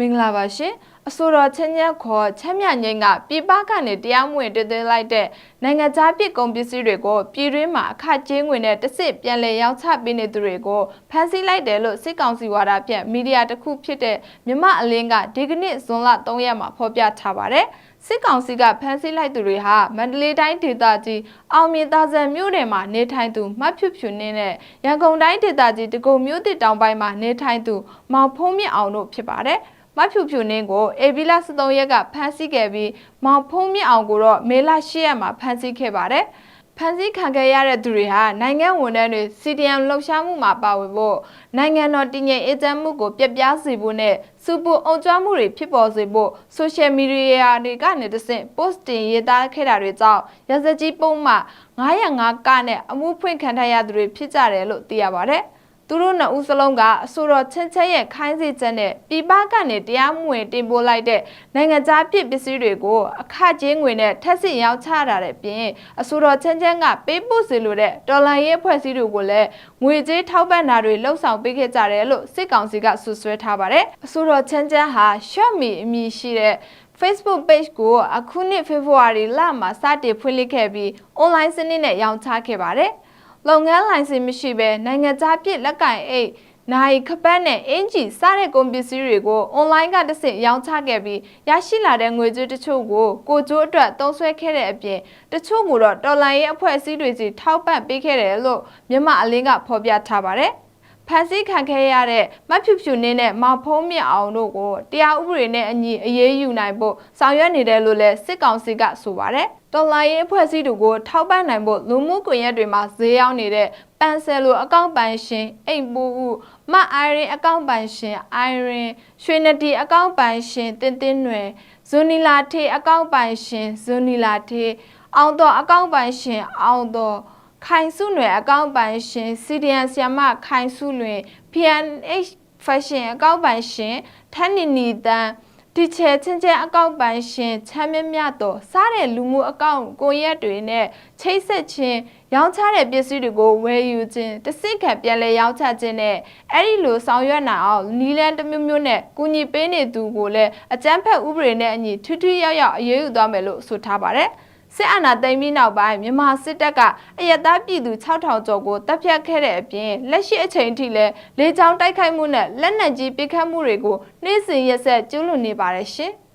မင်္ဂလာပါရှင်အဆိုတော်ချင်းညက်ခေါ်ချမ်းမြငိမ့်ကပြည်ပကနေတရားမဝင်တည်သွင်းလိုက်တဲ့နိုင်ငံခြားပြည်ကုန်ပစ္စည်းတွေကိုပြည်တွင်းမှာအခကြေးငွေနဲ့တစ်စစ်ပြန်လည်ရောင်းချပေးနေသူတွေကိုဖမ်းဆီးလိုက်တယ်လို့စစ်ကောင်စီဝါဒဖြန့်မီဒီယာတစ်ခုဖြစ်တဲ့မြမအလင်းကဒီကနေ့ဇွန်လ3ရက်မှာဖော်ပြထားပါတယ်စစ်ကောင်စီကဖမ်းဆီးလိုက်သူတွေဟာမန္တလေးတိုင်းဒေသကြီးအောင်မြင်သာဇံမြို့နယ်မှာနေထိုင်သူမတ်ဖြူဖြူနင်းနဲ့ရန်ကုန်တိုင်းဒေသကြီးတကုံမြို့တစ်တောင်ပိုင်းမှာနေထိုင်သူမောင်ဖုံးမြင့်အောင်တို့ဖြစ်ပါတယ်။မဖြူဖြူနင်းကိုအေဗီလာ73ရက်ကဖမ်းဆီးခဲ့ပြီးမောင်ဖုံးမြင့်အောင်ကိုတော့မေလ10ရက်မှာဖမ်းဆီးခဲ့ပါတယ်။ဖမ်းဆီးခံခဲ့ရတဲ့သူတွေဟာနိုင်ငံဝန်ထမ်းတွေ CDM လှုပ်ရှားမှုမှာပါဝင်ဖို့နိုင်ငံတော်တည်ငြိမ်အေးချမ်းမှုကိုပြပြစေဖို့နဲ့စူပူအောင်ကြွမှုတွေဖြစ်ပေါ်စေဖို့ social media တွေကနေတဆင့် post တင်ရေးသားခဲ့တာတွေကြောင့်ရစကြီးပုံမှ905ကနဲ့အမှုဖွင့်ခံထားရသူတွေဖြစ်ကြတယ်လို့သိရပါတယ်။ သူတို့နှစ်ဦးစလုံးကအဆိုတော်ချင်းချင်းရဲ့ခိုင်းစေချက်နဲ့ပြည်ပကနေတရားမဝင်တင်ပို့လိုက်တဲ့နိုင်ငံခြားပြည်ပစ္စည်းတွေကိုအခကြေးငွေနဲ့ထက်စစ်ရောင်းချတာတဲ့ပြင်အဆိုတော်ချင်းချင်းကပေးပို့စီလိုတဲ့ဒေါ်လာရေးအဖွဲ့အစည်းတွေကိုလည်းငွေကြေးထောက်ပံ့တာတွေလှုပ်ဆောင်ပေးခဲ့ကြတယ်လို့စစ်ကောင်စီကဆွဆွဲထားပါတယ်အဆိုတော်ချင်းချင်းဟာ short me အမည်ရှိတဲ့ Facebook page ကိုအခုနှစ် February လမှာစတင်ဖွင့်လှစ်ခဲ့ပြီး online စနစ်နဲ့ရောင်းချခဲ့ပါတယ်။ လုပ်ငန်းလိုင်စင်မရှိဘဲနိုင်ငံခြားပြည်လက်ကင်အိတ်နိုင်ခပတ်နဲ့အင်ဂျီစတဲ့ကုန်ပစ္စည်းတွေကို online ကတစ်ဆင့်ရောင်းချခဲ့ပြီးရရှိလာတဲ့ငွေကြေးတချို့ကိုကိုကျိုးအတွက်သုံးစွဲခဲ့တဲ့အပြင်တချို့ကိုတော့တော်လိုင်းရဲ့အဖွဲ့အစည်းတွေစီထောက်ပံ့ပေးခဲ့တယ်လို့မြန်မာအလင်းကဖော်ပြထားပါတယ်။ဖန်ဆီးခံခဲ့ရတဲ့မတ်ဖြူဖြူနင်းနဲ့မောင်ဖုံးမြင့်အောင်တို့ကိုတရားဥပဒေနဲ့အညီအရေးယူနိုင်ဖို့ဆောင်ရွက်နေတယ်လို့လည်းစစ်ကောင်စီကဆိုပါတယ်။ တော်လိုင်းရေးအဖွဲ့အစည်းတွေကိုထောက်ပံ့နိုင်ဖို့လူမှုကွန်ရက်တွေမှာဈေးရောက်နေတဲ့ပန်ဆယ်လိုအကောင့်ပိုင်ရှင်အိမ်ပူဦးမအိုင်ရင်အကောင့်ပိုင်ရှင်အိုင်ရင်ရွှေနဒီအကောင့်ပိုင်ရှင်တင်းတင်းနွယ်ဇွန်နီလာထေအကောင့်ပိုင်ရှင်ဇွန်နီလာထေအောင်တော်အကောင့်ပိုင်ရှင်အောင်တော်ခိုင်စုနွယ်အကောင့်ပိုင်ရှင် CDN ဆီယမခိုင်စုလွင် PNH Fashion အကောင့်ပိုင်ရှင်ထန်းနီနီတန်း ဒီချဲချင်းချင်းအကောင့်ပိုင်ရှင်ချမ်းမြမြတော်စားတဲ့လူမှုအကောင့်ကိုရက်တွေနဲ့ချိတ်ဆက်ခြင်းရောင်းချတဲ့ပစ္စည်းတွေကိုဝယ်ယူခြင်းတစ်စိတ်ခံပြန်လဲရောင်းချခြင်းနဲ့အဲ့ဒီလိုဆောင်ရွက်နိုင်အောင်နီလန်တစ်မျိုးမျိုးနဲ့ကူညီပေးနေသူကိုလည်းအကြမ်းဖက်ဥပဒေနဲ့အညီထွထွရောက်ရောက်အရေးယူသွားမယ်လို့ဆိုထားပါတယ် စစ်အာဏာသိမ်းပြီးနောက်ပိုင်းမြန်မာစစ်တပ်ကအယက်သားပြည်သူ6000ကျော်ကိုတပ်ဖြတ်ခဲ့တဲ့အပြင်လက်ရှိအချိန်ထိလည်းလေကြောင်းတိုက်ခိုက်မှုနဲ့လက်နက်ကြီးပစ်ခတ်မှုတွေကိုနှိမ့်စင်ရက်ဆက်ကျူးလွန်နေပါတယ်ရှင်။